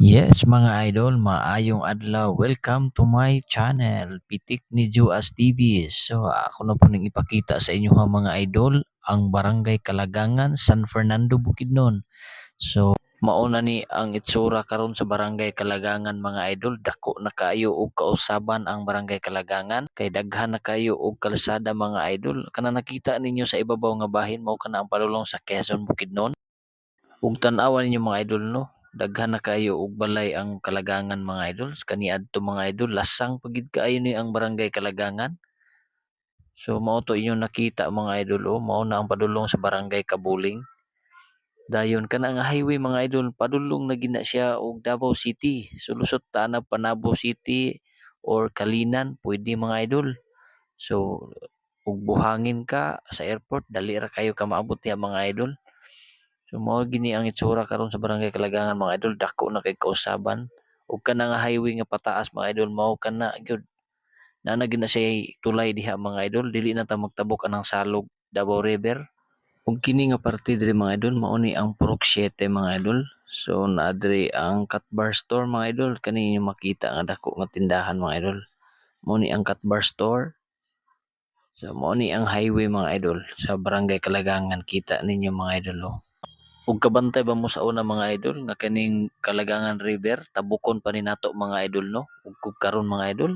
Yes, mga idol, maayong adlaw. Welcome to my channel, Pitik ni Juas TV. So, ako na po nang ipakita sa inyo ha, mga idol, ang Barangay Kalagangan, San Fernando, Bukidnon. So, mauna ni ang itsura karon sa Barangay Kalagangan, mga idol. Dako na kayo og kausaban ang Barangay Kalagangan. Kay daghan na kayo og kalsada, mga idol. Kana nakita ninyo sa ibabaw nga bahin, mao kana ang palulong sa Quezon, Bukidnon. Ug tan-awan ninyo mga idol no, daghan na kayo og balay ang Kalagangan mga idol. Kaniadto mga idol, lasang pagid kaayo ni ang barangay Kalagangan. So mao to inyong nakita mga idol oh, mao na ang padulong sa barangay Kabuling. Dayon kana nga highway mga idol, padulong na gina siya og Davao City. So lusot ta na Panabo City or Kalinan, pwede mga idol. So ug buhangin ka sa airport, dali ra kayo ka maabot diha mga idol. So mao gini ang itsura karon sa barangay Kalagangan mga idol, dako na kay kausaban. Ug kana nga highway nga pataas mga idol, mao kana gyud na na gina siya tulay diha mga idol, dili na ta magtabok anang salog Davao River. Ug kini nga parte diri mga idol, mao ni ang Purok 7 mga idol. So naa diri ang Cat Bar Store mga idol, kani makita nga dako nga tindahan mga idol. Mao ni ang Cat Bar Store. So mao ni ang highway mga idol sa barangay Kalagangan, kita ninyo mga idol oh. Ug kabantay ba mo sa una mga idol nga kaning Kalagangan River tabukon pa ni nato mga idol no. Ug kung karon mga idol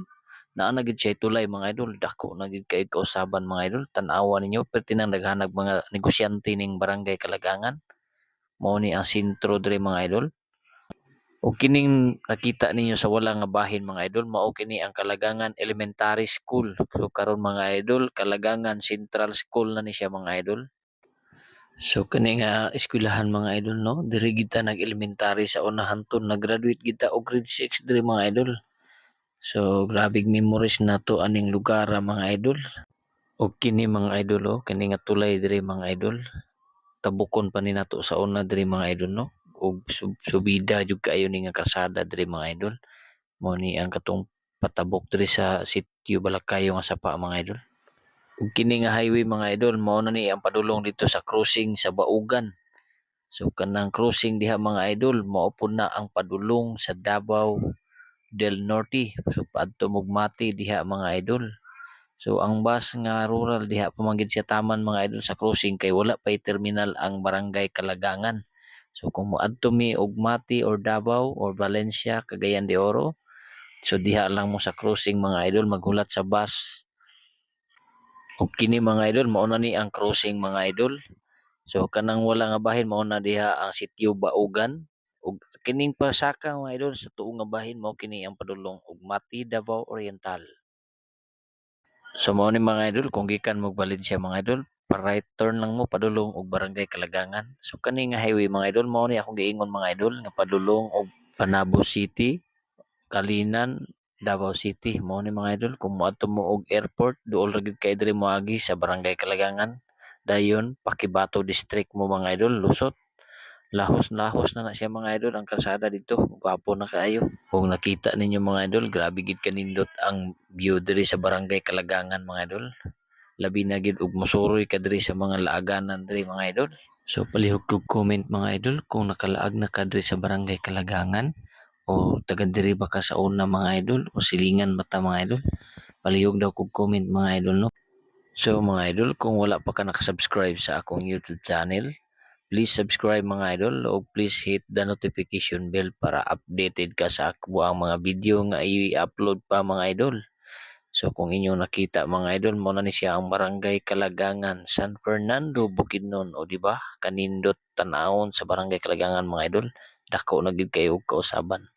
naa na gid siya tulay mga idol dako na gid kay kausaban mga idol tan-awa ninyo perti nang naghanag mga negosyante ning barangay Kalagangan. Mao ni ang sentro diri mga idol. Ug kining nakita ninyo sa wala nga bahin mga idol mao kini ang Kalagangan Elementary School. So karon mga idol Kalagangan Central School na ni siya mga idol. So kani nga eskwelahan mga idol no, diri gid ta nag-elementary sa unahan to, nag-graduate gid ta og grade 6 diri mga idol. So grabe memories nato aning lugar ah, mga idol. Og kini mga idol oh, kani nga tulay diri mga idol. Tabukon pa ni nato sa una diri mga idol no. Og sub subida jud kaayo ni nga kalsada diri mga idol. Mao ni ang katong patabok diri sa sitio Balakayo nga sapa mga idol. Ug kini nga highway mga idol mao na ni ang padulong dito sa crossing sa Baugan. So kanang crossing diha mga idol mao pud na ang padulong sa Davao del Norte. So paadto Mugmati diha mga idol. So ang bus nga rural diha pa man gid siya taman mga idol sa crossing kay wala pay terminal ang barangay Kalagangan. So kung moadto mi og Mati or Davao or Valencia, Cagayan de Oro, so diha lang mo sa crossing mga idol maghulat sa bus ug kini mga idol mao na ni ang crossing mga idol. So kanang wala nga bahin mao na diha ang sitio Baugan ug kining pasaka mga idol sa tuong nga bahin mao kini ang padulong ug Mati Davao Oriental. So mao ni mga idol kung gikan mo siya mga idol, pa right turn lang mo padulong og barangay Kalagangan. So kani nga highway mga idol mao ni akong giingon mga idol nga padulong og Panabo City, Kalinan, Davao City. Mao ni mga idol kung moadto mo og airport duol ra gid kay diri moagi sa barangay Kalagangan. Dayon Pakibato district mo mga idol lusot. Lahos-lahos na na siya mga idol ang kalsada dito. Gwapo na kaayo. Kung nakita ninyo mga idol grabe gid kanindot ang view diri sa barangay Kalagangan mga idol. Labi na gid ug mosuroy ka diri sa mga laaganan diri mga idol. So palihog kog comment mga idol kung nakalaag na ka diri sa barangay Kalagangan o taga diri ba ka sa una mga idol? O silingan ba ta mga idol? Palihog daw kog comment mga idol no? So mga idol kung wala pa ka nakasubscribe sa akong YouTube channel please subscribe mga idol o please hit the notification bell para updated ka sa ako ang mga video nga i-upload pa mga idol. So kung inyong nakita mga idol mo na ni siya ang barangay Kalagangan San Fernando Bukidnon. O di ba? Kanindot tanawon sa barangay Kalagangan mga idol. Dako na gid kayo kausaban